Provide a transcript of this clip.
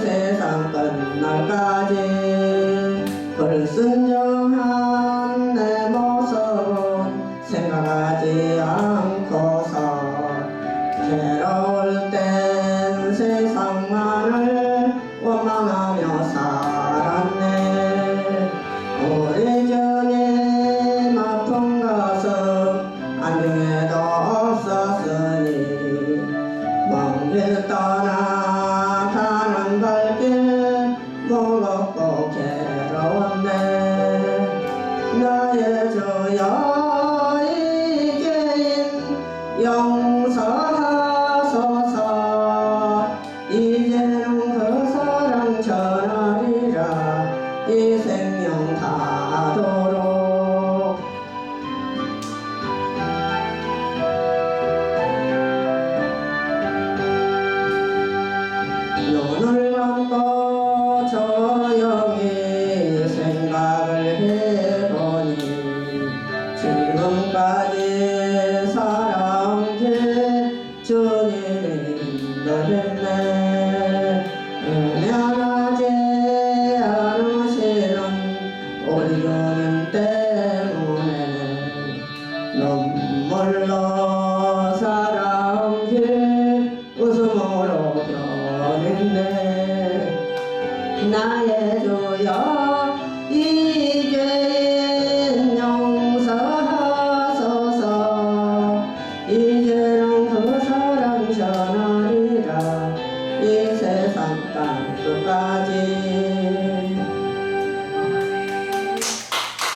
세상 끝날까지. 나의 저 야이게인 영생 게 주님이 인도했네 미안하지 않으시는 우리 주님 때문에 눈물로 살아온 길 웃음으로 변했네 나의 주여 새로운 사랑이 전하리라. 이 세상 땅 끝까지